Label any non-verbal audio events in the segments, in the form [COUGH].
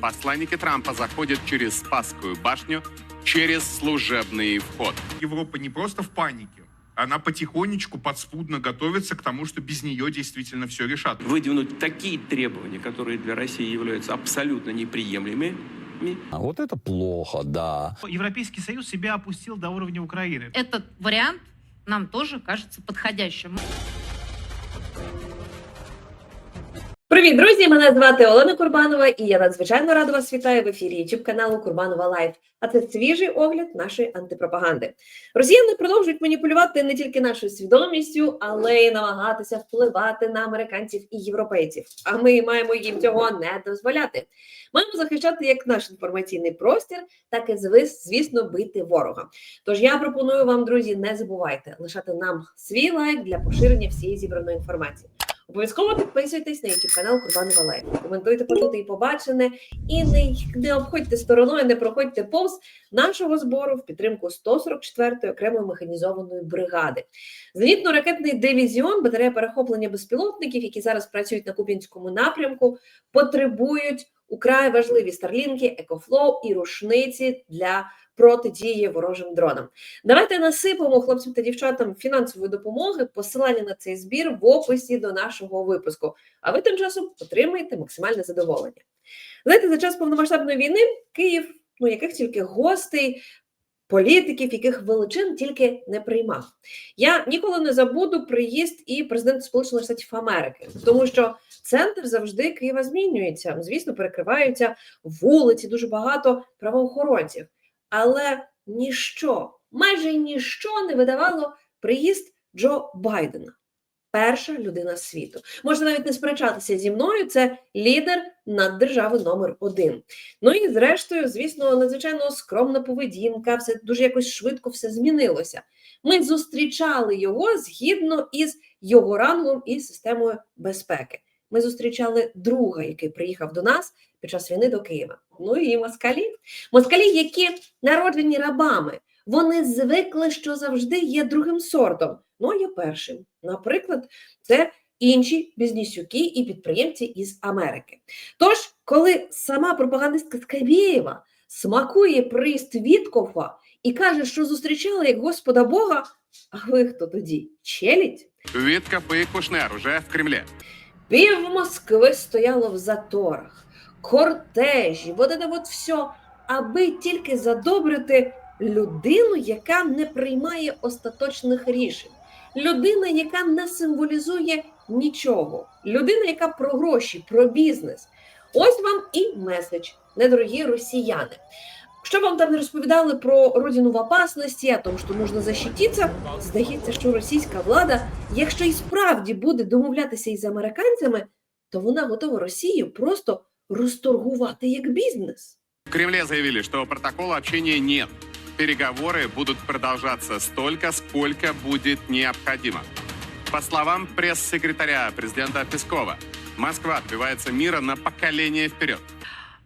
Посланники Трампа заходят через Спасскую башню через служебный вход. Европа не просто в панике, она потихонечку, подспудно готовится к тому, что без нее действительно все решат. выдвинуть такие требования, которые для России являются абсолютно неприемлемыми, А вот это плохо, да. Европейский Союз себя опустил до уровня Украины. Этот вариант нам тоже кажется подходящим. Привіт, друзі! Мене звати Олена Курбанова, і я надзвичайно рада вас вітаю в ефірі youtube каналу Курбанова Лайф. А це свіжий огляд нашої антипропаганди. Росіяни продовжують маніпулювати не тільки нашою свідомістю, але й намагатися впливати на американців і європейців. А ми маємо їм цього не дозволяти. Маємо захищати як наш інформаційний простір, так і звісно бити ворога. Тож я пропоную вам, друзі, не забувайте лишати нам свій лайк для поширення всієї зібраної інформації. Обов'язково підписуйтесь на YouTube канал Курбанова Лайф. Коментуйте почути і побачене, і не, не обходьте стороною, не проходьте повз нашого збору в підтримку 144-ї окремої механізованої бригади. Зенітно-ракетний дивізіон, батарея перехоплення безпілотників, які зараз працюють на Купінському напрямку, потребують украй важливі старлінки, екофлоу і рушниці для протидії ворожим дронам. Давайте насипемо хлопцям та дівчатам фінансової допомоги. Посилання на цей збір в описі до нашого випуску. А ви тим часом отримаєте максимальне задоволення. Знаєте, за час повномасштабної війни Київ, ну яких тільки гостей, політиків, яких величин тільки не приймав. Я ніколи не забуду приїзд і президента Сполучених Штатів Америки, тому що центр завжди Києва змінюється. Звісно, перекриваються вулиці, дуже багато правоохоронців. Але ніщо, майже ніщо не видавало приїзд Джо Байдена. Перша людина світу. Можна навіть не сперечатися зі мною. Це лідер наддержави номер один. Ну і зрештою, звісно, надзвичайно скромна поведінка, все дуже якось швидко все змінилося. Ми зустрічали його згідно із його рангом і системою безпеки. Ми зустрічали друга, який приїхав до нас під час війни до Києва. Ну і москалі. Москалі, які народжені рабами, вони звикли, що завжди є другим сортом, ну є першим. Наприклад, це інші бізнесюки і підприємці із Америки. Тож, коли сама пропагандистка Скабєєва смакує приїзд Віткофа і каже, що зустрічала як Господа Бога, а ви хто тоді? Челядь? Витков и Кушнер уже в Кремле. Пів Москви стояло в заторах, кортежі, вот це от все, аби тільки задобрити людину, яка не приймає остаточних рішень, людина, яка не символізує нічого, людина, яка про гроші, про бізнес. Ось вам і меседж, недорогі росіяни. Що вам там не розповідали про родину в опасності, о тому, що можна защититися, здається, що російська влада, якщо і справді буде домовлятися із американцями, то вона готова Росію просто розторгувати як бізнес. В Кремле заявили, что протокола общения нет. Переговоры будут продолжаться столько, сколько будет необходимо. По словам пресс-секретаря президента Пескова, Москва добивается мира на поколение вперед.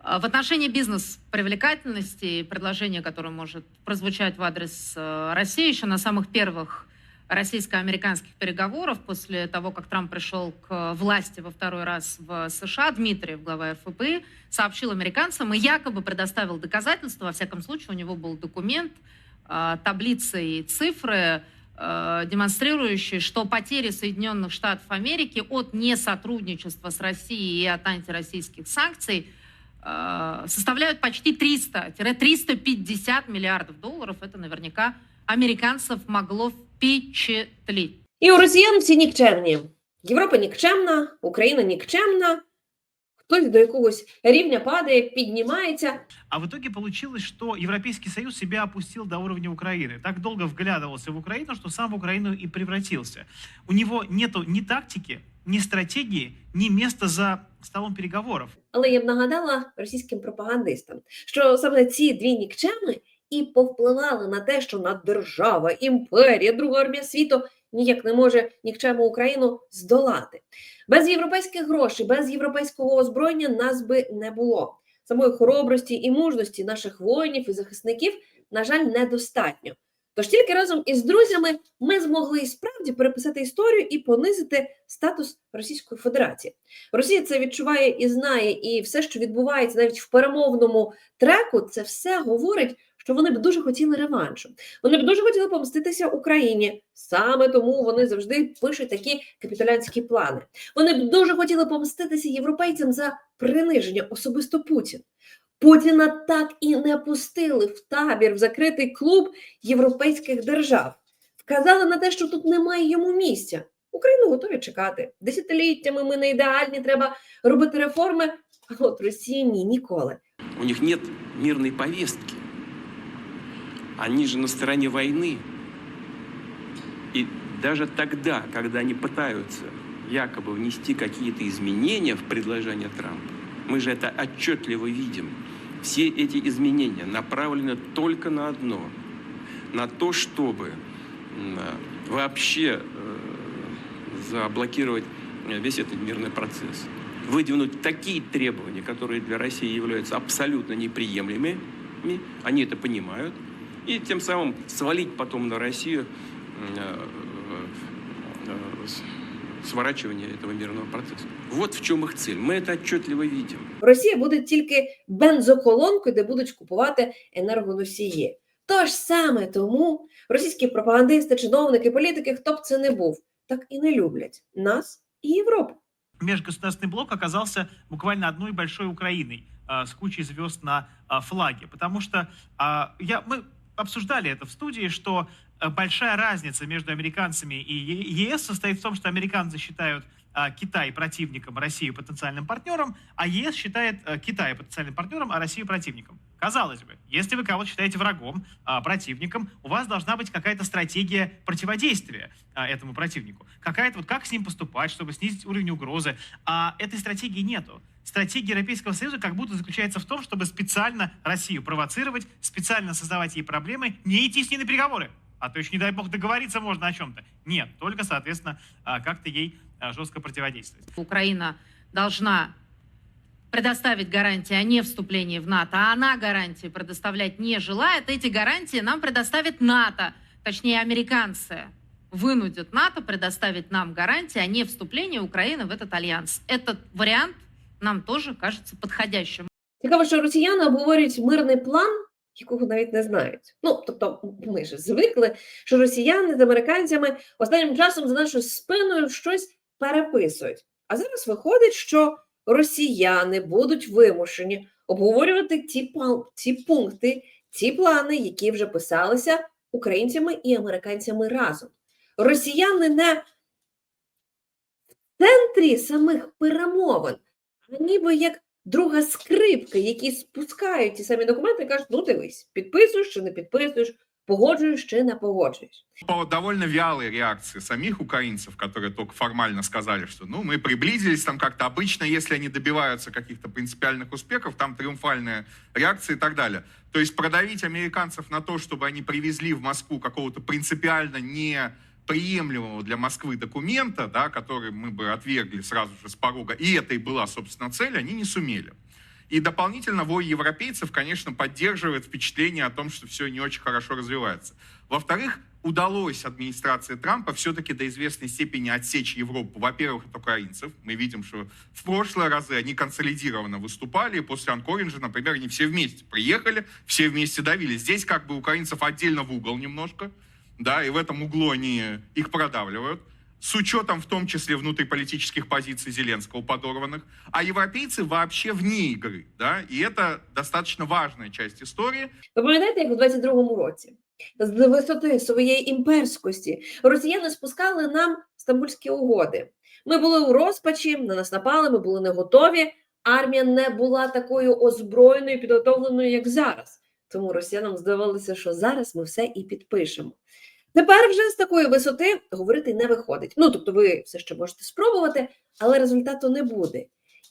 А, В отношении бизнес-привлекательности и предложения, которое может прозвучать в адрес э, России еще на самых первых российско-американских переговоров после того, как Трамп пришел к власти во второй раз в США, Дмитриев, глава ФПИ, сообщил американцам и якобы предоставил доказательства, во всяком случае у него был документ, э, таблицы и цифры, э, демонстрирующие, что потери Соединенных Штатов Америки от несотрудничества с Россией и от антироссийских санкций э, составляют почти 300-350 миллиардов долларов. Это наверняка американцев могло впечатлить. І у росіян всі нікчемні. Європа нікчемна, Україна нікчемна. Хтось до якогось рівня падає, піднімається. А в итоге получилось, что Европейский Союз себя опустил до уровня Украины. Так долго вглядывался в Украину, что сам в Украину и превратился. У него нету ни тактики, ни стратегии, ни места за столом переговоров. Але я б нагадала російським пропагандистам, що саме ці дві нікчеми і повпливали на те, що наддержава, імперія, друга армія світу ніяк не може нікчему Україну здолати. Без європейських грошей, без європейського озброєння нас би не було. Самої хоробрості і мужності наших воїнів і захисників, на жаль, недостатньо. Тож тільки разом із друзями ми змогли і справді переписати історію і понизити статус Російської Федерації. Росія це відчуває і знає, і все, що відбувається навіть в перемовному треку, це все говорить, що вони б дуже хотіли реваншу. Вони б дуже хотіли помститися Україні. Саме тому вони завжди пишуть такі капітулянські плани. Вони б дуже хотіли помститися європейцям за приниження особисто Путін. Путіна так і не пустили в табір в закритий клуб європейських держав. Вказали на те, що тут немає йому місця. Україну готові чекати. Десятиліттями ми не ідеальні, треба робити реформи. А от Росії ні, ніколи. У них нет мирной повестки. Они же на стороне войны. И даже тогда, когда они пытаются якобы внести какие-то изменения в предложение Трампа, мы же это отчетливо видим. Все эти изменения направлены только на одно, на то, чтобы э, вообще э, заблокировать весь этот мирный процесс. Выдвинуть такие требования, которые для России являются абсолютно неприемлемыми, они это понимают, и тем самым свалить потом на Россию м, э, э, с- сворачивание этого мирного процесса. Вот в чем их цель. Мы это отчетливо видим. Росія буде тільки бензоколонкою, де будуть купувати енергоносії. Тож саме тому російські пропагандисти, чиновники, політики, хто б це не був, так і не люблять нас і Європу. Межгосударственный блок оказался буквально одной большой Украиной а, с кучей звезд на а, флаге. Потому что а, я, мы Обсуждали это в студии, что а, большая разница между американцами и ЕС состоит в том, что американцы считают а, Китай противником, Россию потенциальным партнером, а ЕС считает а, Китай потенциальным партнером, а Россию противником. Казалось бы, если вы кого-то считаете врагом, а, противником, у вас должна быть какая-то стратегия противодействия а, этому противнику. Какая-то вот как с ним поступать, чтобы снизить уровень угрозы. А этой стратегии нету. Стратегия Европейского Союза как будто заключается в том, чтобы специально Россию провоцировать, специально создавать ей проблемы, не идти с ней на переговоры. А то еще, не дай бог, договориться можно о чем-то. Нет, только, соответственно, а, как-то ей а, жестко противодействовать. Украина должна предоставить гарантии о невступлении в НАТО, а она гарантии предоставлять не желает, эти гарантии нам предоставит НАТО, точнее американцы вынудят НАТО предоставить нам гарантии о невступлении Украины в этот альянс. Этот вариант нам тоже кажется подходящим. Цікаво, що росіяни обговорюють мирний план, якого навіть не знають. Ну тобто, ми ж звикли, що росіяни з американцями останнім часом за нашою спиною щось переписують. А зараз виходить, що росіяни будуть вимушені обговорювати ті, ті пункти, ті плани, які вже писалися українцями і американцями разом. Росіяни не в центрі самих перемовин, ніби як друга скрипка, які спускають ті самі документи і кажуть: ну дивись, підписуєш чи не підписуєш, погоджуєш чи не погоджуєш. По довольно вялой реакции самих украинцев, которые только формально сказали, что ну мы приблизились там как-то. Обычно, если они добиваются каких-то принципиальных успехов, там триумфальная реакция и так далее. То есть продавить американцев на то, чтобы они привезли в Москву какого-то принципиально не приемлемого для Москвы документа, да, который мы бы отвергли сразу же с порога, и это и была, собственно, цель, они не сумели. И дополнительно вой европейцев, конечно, поддерживает впечатление о том, что все не очень хорошо развивается. Во-вторых, удалось администрации Трампа все-таки до известной степени отсечь Европу, во-первых, от украинцев. Мы видим, что в прошлые разы они консолидированно выступали, и после Анкоринджа, например, они все вместе приехали, все вместе давили. Здесь как бы украинцев отдельно в угол немножко, да, и в этом углу они их продавливают с учетом в том числе внутриполитических позиций Зеленского подорванных, а европейцы вообще вне игры, да, и это достаточно важная часть истории. Ви пам'ятаєте, як у 22-му році з висоти своєї імперськості росіяни спускали нам стамбульські угоди. Ми були у розпачі, на нас напали, ми були не готові. Армія не була такою озброєною, підготовленою, як зараз. Тому росіянам здавалося, що зараз ми все і підпишемо. Тепер вже з такої висоти говорити не виходить. Ну тобто, ви все ще можете спробувати, але результату не буде.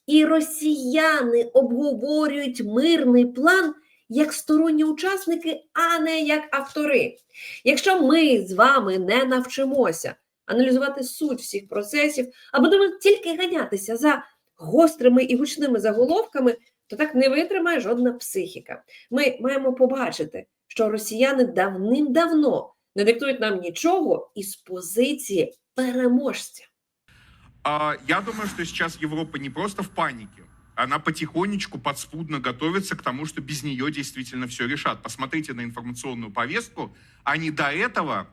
І росіяни обговорюють мирний план як сторонні учасники, а не як автори. Якщо ми з вами не навчимося аналізувати суть всіх процесів, а будемо тільки ганятися за гострими і гучними заголовками, то так не витримає жодна психіка. Ми маємо побачити, що росіяни давним-давно не диктують нам нічого із позиції переможця. А, Я думаю, что сейчас Европа не просто в панике, она потихонечку, подспудно готовится к тому, что без нее действительно все решат. Посмотрите на информационную повестку. Они до этого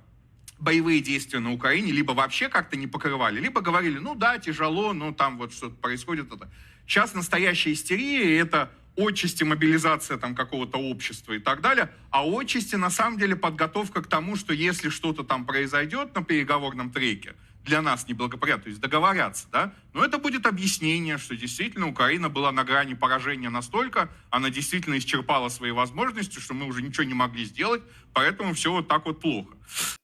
боевые действия на Украине либо вообще как-то не покрывали, либо говорили, ну да, тяжело, ну там вот что-то происходит. Это. Сейчас настоящая истерия — это отчасти мобилизация там какого-то общества и так далее, а отчасти на самом деле подготовка к тому, что если что-то там произойдет на переговорном треке, для нас неблагоприятно, то есть договорятся, да, но это будет объяснение, что действительно Украина была на грани поражения настолько, она действительно исчерпала свои возможности, что мы уже ничего не могли сделать, поэтому все вот так вот плохо.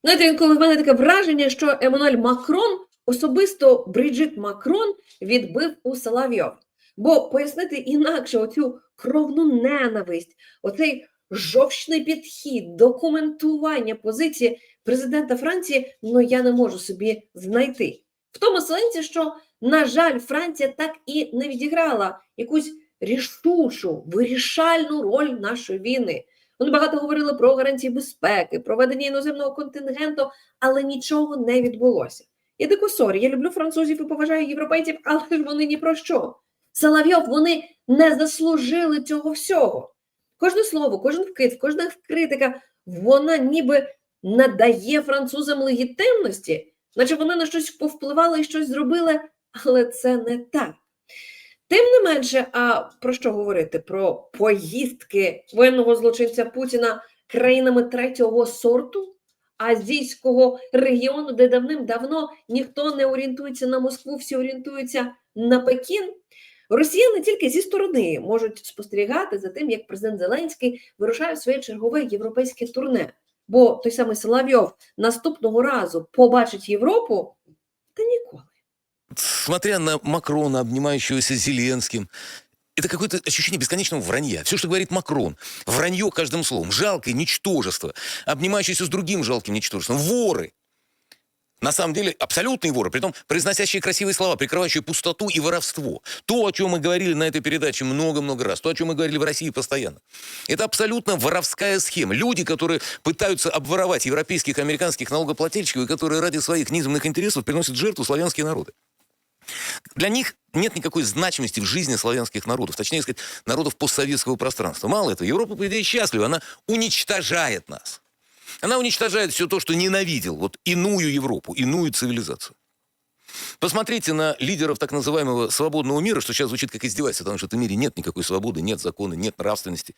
Знаєте, інколи в мене таке враження, що Еммануель Макрон особисто Бріджит Макрон відбив у Соловйов. Бо пояснити інакше оцю кровну ненависть, оцей жовчний підхід, документування позиції президента Франції, ну я не можу собі знайти. В тому сенсі, що, на жаль, Франція так і не відіграла якусь рішучу, вирішальну роль нашої війни. Вони багато говорили про гарантії безпеки, про ведення іноземного контингенту, але нічого не відбулося. Я дико сорі, я люблю французів і поважаю європейців, але ж вони ні про що. Соловйов, вони не заслужили цього всього. Кожне слово, кожен вкид, кожна критика, вона ніби надає французам легітимності, наче вони на щось повпливали і щось зробили, але це не так. Тим не менше, а про що говорити? Про поїздки воєнного злочинця Путіна країнами третього сорту, азійського регіону, де давним-давно ніхто не орієнтується на Москву, всі орієнтуються на Пекін. Росіяни тільки зі сторони можуть спостерігати за тим, як президент Зеленський вирушає в своє чергове європейське турне. Бо той самий Соловйов наступного разу побачить Європу та ніколи. смотря на Макрона, обнимающегося с Зеленским, это какое-то ощущение бесконечного вранья. Все, что говорит Макрон, вранье каждым словом, жалкое ничтожество, обнимающееся с другим жалким ничтожеством, воры. На самом деле абсолютные воры, притом произносящие красивые слова, прикрывающие пустоту и воровство. То, о чем мы говорили на этой передаче много-много раз, то, о чем мы говорили в России постоянно. Это абсолютно воровская схема. Люди, которые пытаются обворовать европейских американских налогоплательщиков, и которые ради своих низменных интересов приносят жертву славянские народы. Для них нет никакой значимости в жизни славянских народов, точнее сказать, народов постсоветского пространства. Мало этого, Европа, по идее, счастлива, она уничтожает нас. Она уничтожает все то, что ненавидел, вот иную Европу, иную цивилизацию. Посмотрите на лидеров так называемого свободного мира, что сейчас звучит как издевательство, потому что в этом мире нет никакой свободы, нет закона, нет нравственности,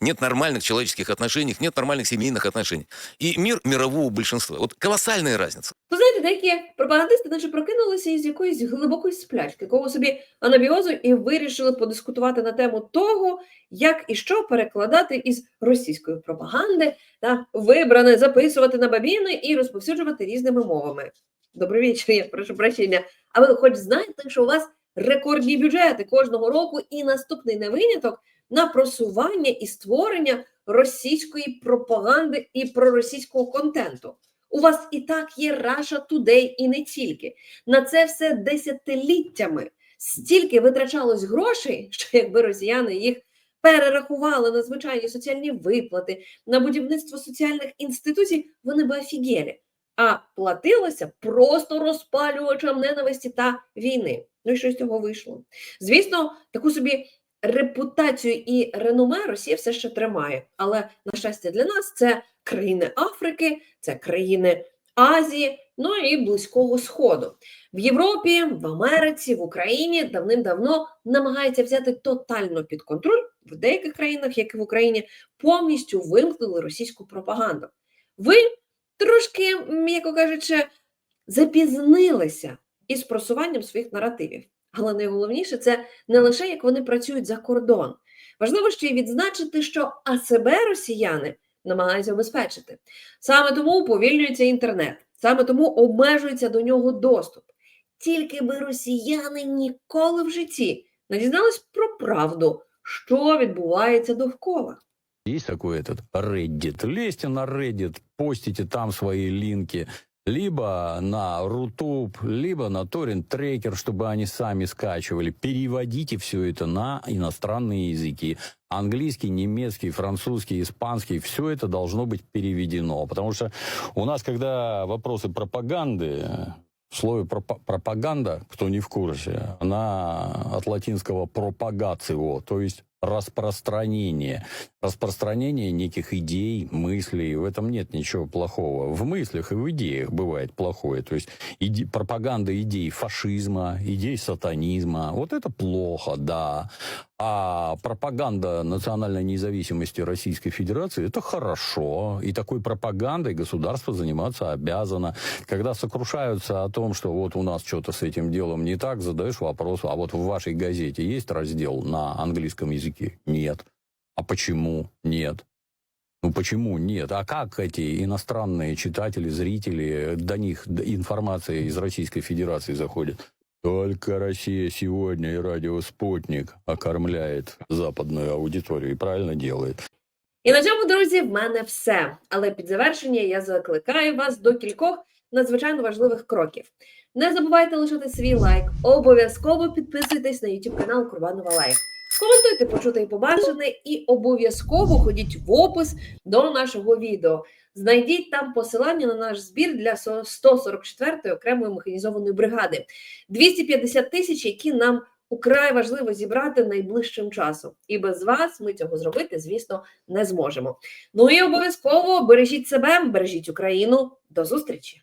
нет нормальных человеческих отношений, нет нормальных семейных отношений. И мир мирового большинства. Вот колоссальная разница. Ви знаєте, деякі пропагандисти наче прокинулися із якоїсь глибокої сплячки, кого собі анабіозу і вирішили подискутувати на тему того, як і що перекладати із російської пропаганди та вибране записувати на бабіни і розповсюджувати різними мовами. Добрий вечір, я прошу прощення. А ви хоч знаєте, що у вас рекордні бюджети кожного року і наступний не виняток на просування і створення російської пропаганди і проросійського контенту. У вас і так є Russia Today і не тільки. На це все десятиліттями стільки витрачалось грошей, [LAUGHS] що якби росіяни їх перерахували на звичайні соціальні виплати, на будівництво соціальних інституцій, вони би офігели. А платилося просто розпалювачам ненависті та війни. Ну і що з цього вийшло? Звісно, таку собі репутацію і реноме Росія все ще тримає. Але, на щастя, для нас це країни Африки, це країни Азії, ну і Близького Сходу. В Європі, в Америці, в Україні давним-давно намагається взяти тотально під контроль в деяких країнах, як і в Україні, повністю вимкнули російську пропаганду. Ви трошки, м'яко кажучи, запізнилися із просуванням своїх наративів. Але найголовніше це не лише як вони працюють за кордон. Важливо ще й відзначити, що а себе росіяни намагаються обезпечити. Саме тому уповільнюється інтернет, саме тому обмежується до нього доступ. Тільки би росіяни ніколи в житті не дізнались про правду, що відбувається довкола. Есть такой этот Reddit. Лезьте на Reddit, постите там свои линки. либо на Рутуб, либо на Торрент Трекер, чтобы они сами скачивали. Переводите все это на иностранные языки. Английский, немецкий, французский, испанский, все это должно быть переведено. Потому что у нас, когда вопросы пропаганды, в слове пропа- пропаганда, кто не в курсе, она от латинского пропагацио, то есть распространение. Распространение неких идей, мыслей. В этом нет ничего плохого. В мыслях и в идеях бывает плохое. То есть иде- пропаганда идей фашизма, идей сатанизма. Вот это плохо, да. А пропаганда национальной независимости Российской Федерации это хорошо. И такой пропагандой государство заниматься обязано. Когда сокрушаются о том, что вот у нас что-то с этим делом не так, задаешь вопрос, а вот в вашей газете есть раздел на английском языке? Нет. А почему нет? Ну почему нет? А как эти иностранные читатели, зрители, до них информация из Российской Федерации заходит? Только Россия сегодня и радио «Спутник» окормляет западную аудиторию и правильно делает. І на цьому, друзі, в мене все. Але під завершення я закликаю вас до кількох надзвичайно важливих кроків. Не забувайте лишити свій лайк, обов'язково підписуйтесь на YouTube канал Курбанова Лайф. Коментуйте почуте і побачене, і обов'язково ходіть в опис до нашого відео. Знайдіть там посилання на наш збір для 144-ї окремої механізованої бригади. 250 тисяч, які нам украй важливо зібрати найближчим часом. І без вас ми цього зробити, звісно, не зможемо. Ну і обов'язково бережіть себе, бережіть Україну. До зустрічі!